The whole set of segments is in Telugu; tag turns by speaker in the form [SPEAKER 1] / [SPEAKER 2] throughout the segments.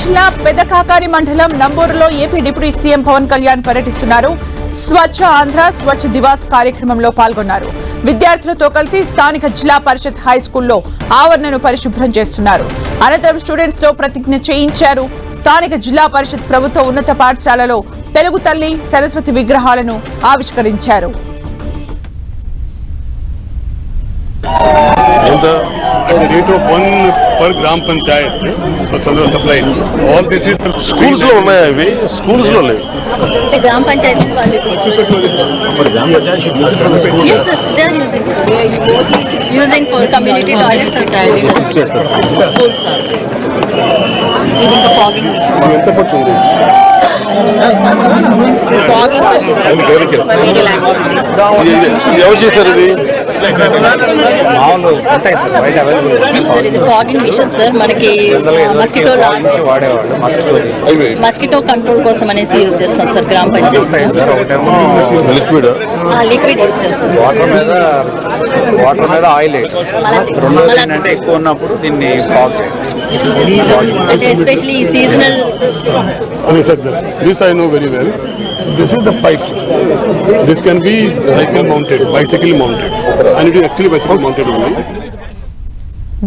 [SPEAKER 1] జిల్లా పెదకాకారి మండలం నంబూరులో AP deputy CM Pawan Kalyan పర్యటిస్తున్నారు. స్వచ్ఛ ఆంధ్ర స్వచ్ఛ దివాస్ కార్యక్రమంలో పాల్గొన్నారు. విద్యార్థులతో కలిసి స్థానిక జిల్లా పరిషత్ హై స్కూల్లో ఆవరణను పరిశుభ్రం చేస్తున్నారు. అనంతరం స్టూడెంట్స్తో ప్రతిజ్ఞ చేయించారు. స్థానిక జిల్లా పరిషత్ ప్రభుత్వ ఉన్నత పాఠశాలలో తెలుగు తల్లి సరస్వతి విగ్రహాలను ఆవిష్కరించారు.
[SPEAKER 2] On the rate of one per gram panchayat swachhandra supply all this is
[SPEAKER 3] స్కూల్స్లో ఉన్నాయా ఇవి స్కూల్స్లో లేవు
[SPEAKER 4] అంటే గ్రామ పంచాయతీ వాళ్ళు Yes, sir, they are using, sir. Using for community toilets and schools, sir. ఇది ఇంకా fogging machine.
[SPEAKER 3] ఇది ఎంత పడుతుంది ఇది ఇది ఎవరు చేశారు ఇది
[SPEAKER 5] మామూలు ఉంటాయి సార్ బయట అవైలబుల్
[SPEAKER 4] సార్ ఇది ఫాగింగ్ మిషన్ సార్ మనకి మస్కిటో మస్కిటో కంట్రోల్ కోసం అనేసి యూజ్ చేస్తాం సార్ గ్రామ పంచాయతీ
[SPEAKER 3] లిక్విడ్
[SPEAKER 4] లిక్విడ్ యూజ్ చేస్తాం.
[SPEAKER 5] వాటర్ మీద వాటర్ మీద ఆయిల్ ఎక్కువ ఉన్నప్పుడు దీన్ని ఫాగ్
[SPEAKER 4] అంటే especially seasonal
[SPEAKER 2] I know very well. This is the pipe. This can be cycle mounted, bicycle mounted, and it is actually bicycle mounted only.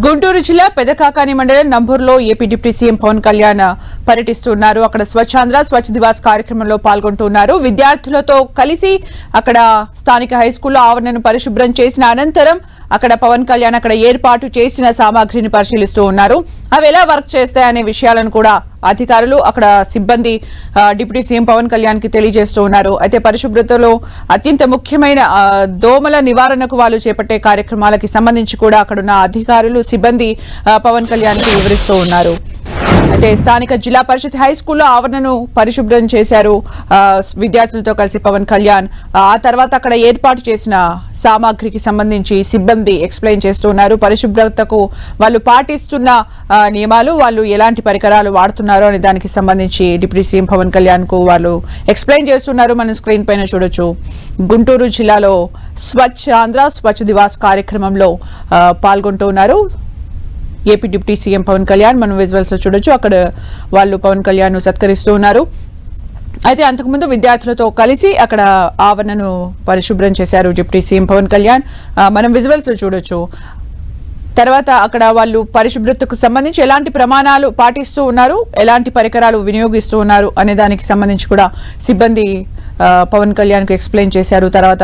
[SPEAKER 1] Guntur జిల్లా పెదకాకాని మండలం నంబూరులో AP deputy CM Pawan Kalyan పర్యటిస్తున్నారు అక్కడ స్వచ్ఛాంధ్ర స్వచ్ఛ దివాస్ కార్యక్రమంలో పాల్గొంటున్నారు విద్యార్థులతో కలిసి అక్కడ స్థానిక హై స్కూల్లో ఆవరణను పరిశుభ్రం చేసిన అనంతరం అక్కడ పవన్ కళ్యాణ్ అక్కడ ఏర్పాటు చేసిన సామాగ్రిని పరిశీలిస్తూ ఉన్నారు అవి ఎలా వర్క్ చేస్తాయనే విషయాలను కూడా అధికారులు అక్కడ సిబ్బంది డిప్యూటీ సీఎం పవన్ కళ్యాణ్కి తెలియజేస్తూ ఉన్నారు. అయితే పరిశుభ్రతలో అత్యంత ముఖ్యమైన దోమల నివారణకు వాళ్ళు చేపట్టే కార్యక్రమాలకి సంబంధించి కూడా అక్కడున్న అధికారులు సిబ్బంది పవన్ కళ్యాణ్కి వివరిస్తూ ఉన్నారు. అయితే స్థానిక జిల్లా పరిషత్ హై స్కూల్లో ఆవరణను పరిశుభ్రం చేశారు విద్యార్థులతో కలిసి పవన్ కళ్యాణ్. ఆ తర్వాత అక్కడ ఏర్పాటు చేసిన సామాగ్రికి సంబంధించి సిబ్బంది ఎక్స్ప్లెయిన్ చేస్తూ ఉన్నారు. పరిశుభ్రతకు వాళ్ళు పాటిస్తున్న నియమాలు వాళ్ళు ఎలాంటి పరికరాలు వాడుతున్నారు అనే దానికి సంబంధించి డిప్యూటీ సీఎం పవన్ కళ్యాణ్కు వాళ్ళు ఎక్స్ప్లెయిన్ చేస్తున్నారు. మనం స్క్రీన్ పైన చూడొచ్చు. గుంటూరు జిల్లాలో స్వచ్ఛ ఆంధ్ర స్వచ్ఛ దివాస్ కార్యక్రమంలో పాల్గొంటున్నారు AP deputy CM Pawan Kalyan మనం విజువల్స్లో చూడొచ్చు. అక్కడ వాళ్ళు పవన్ కళ్యాణ్ సత్కరిస్తూ ఉన్నారు. అయితే అంతకుముందు విద్యార్థులతో కలిసి అక్కడ ఆవరణను పరిశుభ్రం చేశారు డిప్యూటీ సీఎం పవన్ కళ్యాణ్. మనం విజువల్స్లో చూడొచ్చు. తర్వాత అక్కడ వాళ్ళు పరిశుభ్రతకు సంబంధించి ఎలాంటి ప్రమాణాలు పాటిస్తూ ఉన్నారు? ఎలాంటి పరికరాలు వినియోగిస్తూ ఉన్నారు? అనే దానికి సంబంధించి కూడా సిబ్బంది పవన్ కళ్యాణ్కు ఎక్స్ప్లెయిన్ చేశారు. తర్వాత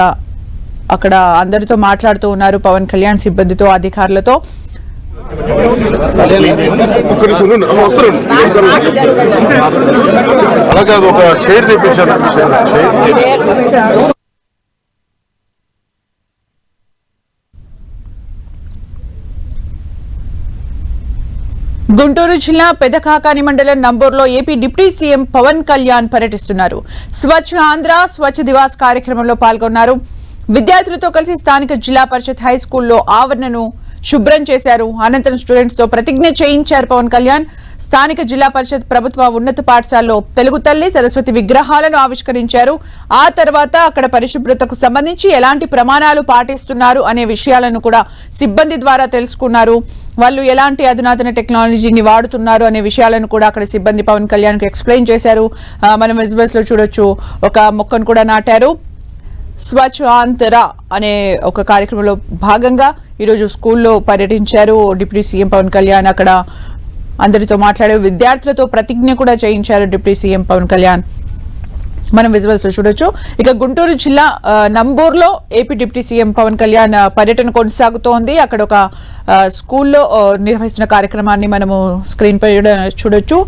[SPEAKER 1] అక్కడ అందరితో మాట్లాడుతూ ఉన్నారు పవన్ కళ్యాణ్ సిబ్బందితో అధికారులతో.
[SPEAKER 3] అలాగే అది ఒక చైర్ తెప్పించాను చైర్
[SPEAKER 1] గుంటూరు జిల్లా పెదకాకాని మండలం నంబూరులో AP deputy CM Pawan Kalyan పర్యటిస్తున్నారు. స్వచ్ఛ ఆంధ్ర స్వచ్ఛ దివాస్ కార్యక్రమంలో పాల్గొన్నారు. విద్యార్థులతో కలిసి స్థానిక జిల్లా పరిషత్ హై స్కూల్లో ఆవరణను శుభ్రం చేశారు. అనంతరం స్టూడెంట్స్తో ప్రతిజ్ఞ చేయించారు పవన్ కళ్యాణ్. స్థానిక జిల్లా పరిషత్ ప్రభుత్వ ఉన్నత పాఠశాలలో తెలుగు తల్లి సరస్వతి విగ్రహాలను ఆవిష్కరించారు. ఆ తర్వాత అక్కడ పరిశుభ్రతకు సంబంధించి ఎలాంటి ప్రమాణాలు పాటిస్తున్నారు అనే విషయాలను కూడా సిబ్బంది ద్వారా తెలుసుకున్నారు. వాళ్ళు ఎలాంటి అధునాతన టెక్నాలజీని వాడుతున్నారు అనే విషయాలను కూడా అక్కడ సిబ్బంది పవన్ కళ్యాణ్ ఎక్స్ప్లెయిన్ చేశారు. మనం విజువల్స్లో చూడొచ్చు. ఒక మొక్కను కూడా నాటారు. స్వచ్ఛాంతర అనే ఒక కార్యక్రమంలో భాగంగా ఈరోజు స్కూల్లో పర్యటించారు డిప్యూటీ సీఎం పవన్ కళ్యాణ్. అక్కడ అందరితో మాట్లాడారు విద్యార్థులతో ప్రతిజ్ఞ కూడా చేయించారు డిప్యూటీ సీఎం పవన్ కళ్యాణ్. మనం విజువల్స్లో చూడొచ్చు. ఇక గుంటూరు జిల్లా నంబూరులో నంబూర్లో AP deputy CM Pawan Kalyan పర్యటన కొనసాగుతోంది. అక్కడ ఒక స్కూల్లో నిర్వహిస్తున్న కార్యక్రమాన్ని మనము స్క్రీన్ పై చూడొచ్చు.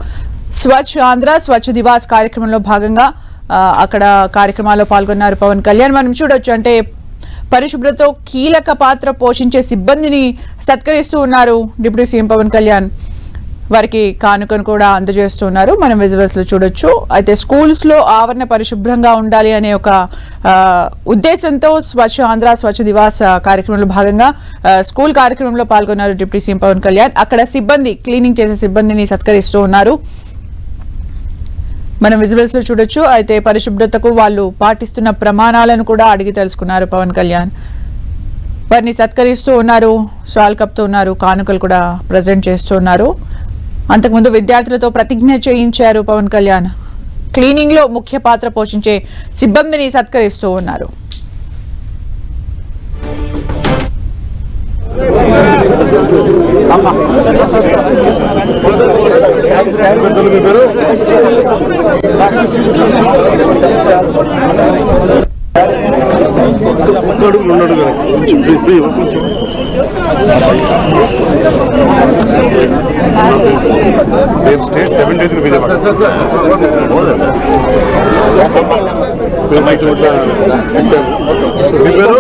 [SPEAKER 1] స్వచ్ఛ ఆంధ్ర స్వచ్ఛ దివాస్ కార్యక్రమంలో భాగంగా అక్కడ కార్యక్రమాల్లో పాల్గొన్నారు పవన్ కళ్యాణ్. మనం చూడొచ్చు అంటే పరిశుభ్రతతో కీలక పాత్ర పోషించే సిబ్బందిని సత్కరిస్తూ ఉన్నారు డిప్యూటీ సీఎం పవన్ కళ్యాణ్. వారికి కానుకను కూడా అందజేస్తున్నారు మనం విజువల్స్లో చూడొచ్చు. అయితే స్కూల్స్లో ఆవరణ పరిశుభ్రంగా ఉండాలి అనే ఒక ఉద్దేశంతో స్వచ్ఛ ఆంధ్ర స్వచ్ఛ దివాస్ కార్యక్రమంలో భాగంగా స్కూల్ కార్యక్రమంలో పాల్గొన్నారు డిప్యూటీ సీఎం పవన్ కళ్యాణ్. అక్కడ సిబ్బంది క్లీనింగ్ చేసే సిబ్బందిని సత్కరిస్తూ ఉన్నారు. మనం విజువల్స్లో చూడొచ్చు. అయితే పరిశుభ్రతకు వాళ్ళు పాటిస్తున్న ప్రమాణాలను కూడా అడిగి తెలుసుకున్నారు పవన్ కళ్యాణ్. వారిని సత్కరిస్తూ ఉన్నారు షాల్ కప్తూ ఉన్నారు కానుకలు కూడా ప్రజెంట్ చేస్తూ ఉన్నారు. అంతకుముందు విద్యార్థులతో ప్రతిజ్ఞ చేయించారు పవన్ కళ్యాణ్. క్లీనింగ్లో ముఖ్య పాత్ర పోషించే సిబ్బందిని సత్కరిస్తూ ఉన్నారు
[SPEAKER 3] పెద్దలు మీ పేరు అడుగులు ఉన్నాడు ఫ్రీ కొంచెం
[SPEAKER 2] రేపు స్టేట్ సెవెన్ డేస్ విజయవాడ
[SPEAKER 3] మీ పేరు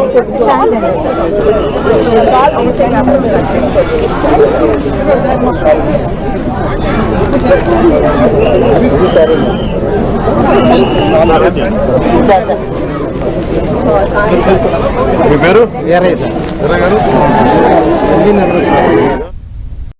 [SPEAKER 3] మీ పేరు? గారు.